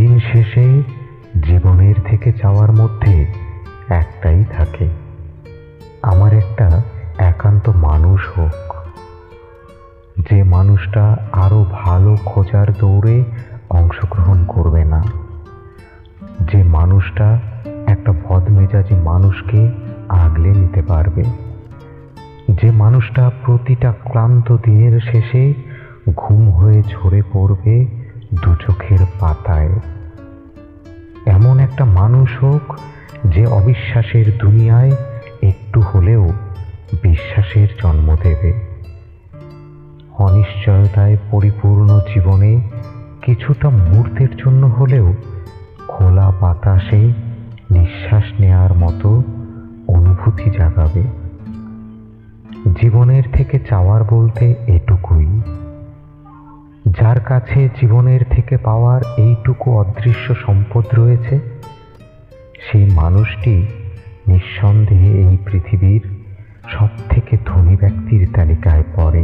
দিন শেষে জীবনের থেকে চাওয়ার মধ্যে একটাই থাকে। আমার একটা একান্ত মানুষ হোক। যে মানুষটা আরও ভালো খোঁজার দৌড়ে অংশগ্রহণ করবে না। যে মানুষটা একটা বদমেজাজি মানুষকে আগলে নিতে পারবে। যে মানুষটা প্রতিটা ক্লান্ত দিনের শেষে ঘুম হয়ে ঝরে পড়বে দু চোখের পাতায়। এমন একটা মানুষ হোক যে অবিশ্বাসের দুনিয়ায় একটু হলেও বিশ্বাসের জন্ম দেবে। অনিশ্চয়তায় পরিপূর্ণ জীবনে কিছুটা মুহূর্তের জন্য হলেও খোলা বাতাসে নিঃশ্বাস নেওয়ার মতো অনুভূতি জাগাবে। জীবনের থেকে চাওয়ার বলতে এটুকুই। কাছে জীবনের থেকে পাওয়ার এইটুকু অদৃশ্য সম্পদ রয়েছে, সেই মানুষটি নিঃসন্দেহে এই পৃথিবীর সব থেকে ধনী ব্যক্তির তালিকায় পড়ে।